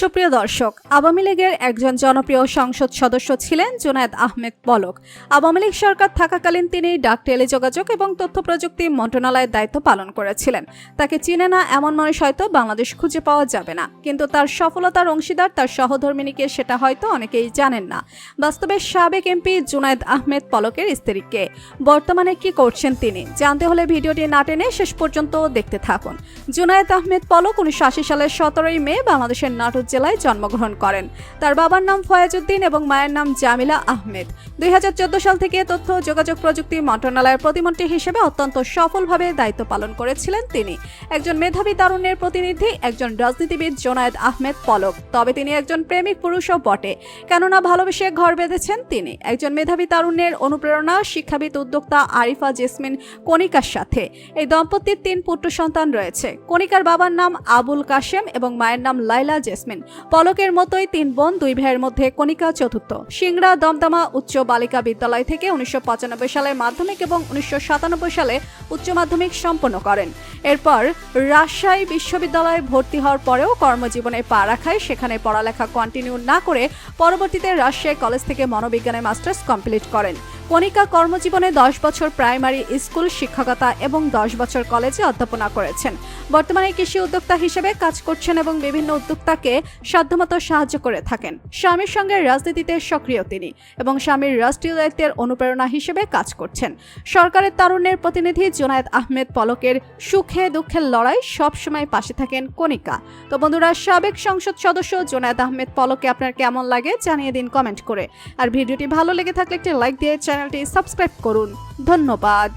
সুপ্রিয় দর্শক, আওয়ামী লীগের একজন জনপ্রিয় সংসদ সদস্য ছিলেন জুনায়েদ আহমেদ পলক। আওয়ামী লীগ সরকার থাকাকালীন তিনি ডাক টেলিযোগাযোগ এবং তথ্য প্রযুক্তি মন্ত্রণালয়ের দায়িত্ব পালন করেছিলেন। তাকে চিনে না এমন মানুষ হয়তো বাংলাদেশ খুঁজে পাওয়া যাবে না। কিন্তু তার সফলতার অংশীদার, তার সহধর্মিনীকে সেটা হয়তো অনেকেই জানেন না। বাস্তবে সাবেক এমপি জুনায়দ আহমেদ পলকের স্ত্রীকে। বর্তমানে কি করছেন তিনি? জানতে হলে ভিডিওটি না টেনে শেষ পর্যন্ত দেখতে থাকুন। জুনায়েদ আহমেদ পলক উনিশশো আশি সালের সতেরোই মে বাংলাদেশের নাটোর জেলায় জন্মগ্রহণ করেন। তার বাবার নাম ফয়াজউদ্দিন এবং মায়ের নাম জামিলা আহমেদ। দুই হাজার চোদ্দ সাল থেকে তথ্য যোগাযোগ প্রযুক্তি মন্ত্রণালয়ের প্রতিমন্ত্রী হিসেবে অত্যন্ত সফলভাবে দায়িত্ব পালন করেছিলেন তিনি। একজন মেধাবী তারুণ্যের প্রতিনিধি, একজন রাজনীতিবিদ জোনায়েদ আহমেদ পলক। তবে তিনি একজন প্রেমিক পুরুষও বটে। কেননা ভালোবেসে ঘর বেঁধেছেন তিনি। একজন মেধাবী তারুণ্যের অনুপ্রেরণা শিক্ষাবিদ উদ্যোক্তা আরিফা জেসমিন কণিকার সাথে। এই দম্পতির তিন পুত্র সন্তান রয়েছে। কণিকার বাবার নাম আবুল কাশেম এবং মায়ের নাম লাইলা জেসমিন। পলকের মতোই তিন বোন, দুই ভাইয়ের মধ্যে কণিকা চতুর্থ। সিংড়া দমদমা উচ্চ বালিকা বিদ্যালয় থেকে উনিশশো পঁচানব্বই সালে মাধ্যমিক এবং উনিশশো সাতানব্বই সালে উচ্চ মাধ্যমিক সম্পন্ন করেন। এরপর রাজশাহী বিশ্ববিদ্যালয়ে ভর্তি হওয়ার পরেও কর্মজীবনে পা রাখায় সেখানে পড়ালেখা কন্টিনিউ না করে পরবর্তীতে রাজশাহী কলেজ থেকে মনোবিজ্ঞানে মাস্টার্স কমপ্লিট করেন। কণিকা কর্মজীবনে দশ বছর প্রাইমারি স্কুল শিক্ষকতা এবং দশ বছর কলেজে অধ্যাপনা করেছেন। বর্তমানে কৃষি উদ্যোক্তা হিসেবে কাজ করছেন এবং বিভিন্ন উদ্যোক্তাকে সাধ্যমতো সাহায্য করে থাকেন। স্বামীর সঙ্গে রাজনীতিতে সক্রিয় তিনি এবং স্বামীর রাষ্ট্রীয় দায়িত্বের অনুপ্রেরণা হিসেবে কাজ করছেন। সরকারের তারুণ্যের প্রতিনিধি জোনায়েদ আহমেদ পলকের সুখে দুঃখের লড়াই সবসময় পাশে থাকেন কণিকা। তো বন্ধুরা, সাবেক সংসদ সদস্য জোনায়েদ আহমেদ পলকে আপনার কেমন লাগে জানিয়ে দিন কমেন্ট করে। আর ভিডিওটি ভালো লেগে থাকলে একটি লাইক দিয়ে চ্যানেলটি সাবস্ক্রাইব করুন। ধন্যবাদ।